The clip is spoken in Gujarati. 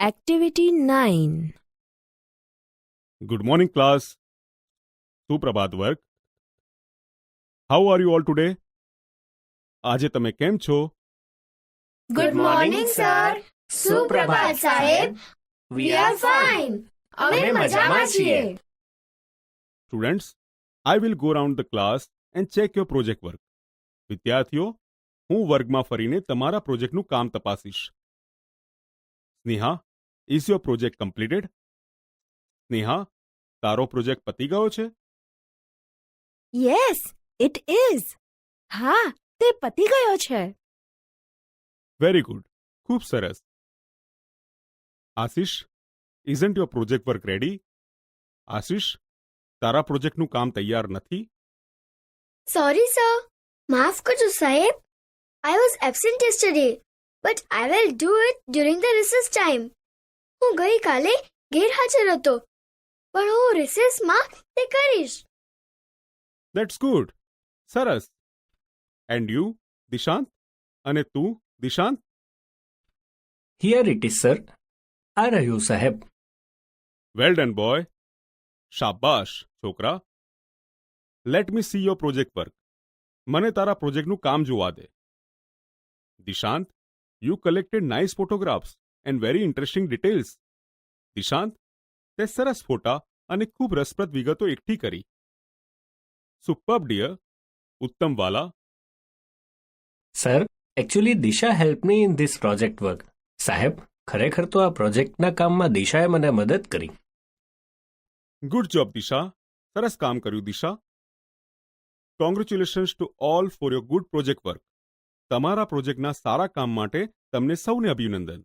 Activity 9 Good morning, class. સુપ્રભાત વર્ગ how are you all today આજે તમે કેમ છો Good morning, sir. સુપ્રભાત સાહેબ. We are fine. અમે મજામાં છીએ. Students I will go round the class and check your project work વિદ્યાર્થીઓ હું વર્ગમાં ફરીને તમારા પ્રોજેક્ટનું કામ તપાસીશ Sneha is your project completed Sneha તારો પ્રોજેક્ટ પતી ગયો છે યસ ઇટ ઇઝ હા તે પતી ગયો છે વેરી ગુડ ખૂબ સરસ Ashish isn't your project work ready Ashish તારા પ્રોજેક્ટનું કામ તૈયાર નથી સોરી સર માફ કરજો સાહેબ. I was absent yesterday but I will do it during the research time. હું ગઈકાલે ગેરહાજર હતો પણ હું રિસેસમાં તે કરીશ. ધેટ્સ ગુડ સરસ. And you Dishant? અને તું Dishant? Here it is sir આ રહ્યું સાહેબ. વેલ ડન બોય શાબાશ છોકરા. Let me see your project work મને તારા પ્રોજેક્ટનું કામ જોવા દે. Dishant you collected nice photographs and very interesting details Dishant તે સરસ ફોટા અને ખૂબ રસપ્રદ વિગતો એકઠી કરી. સુપર ડિયર ઉત્તમ વાલા. Sir actually Disha help me in this project work સાહેબ ખરેખર તો આ પ્રોજેક્ટના કામમાં દિશાએ મને મદદ કરી. ગુડ જોબ દિશા સરસ કામ કર્યું Disha congratulations to all for your good project work તમારા પ્રોજેક્ટના સારા કામ માટે તમને સૌને અભિનંદન.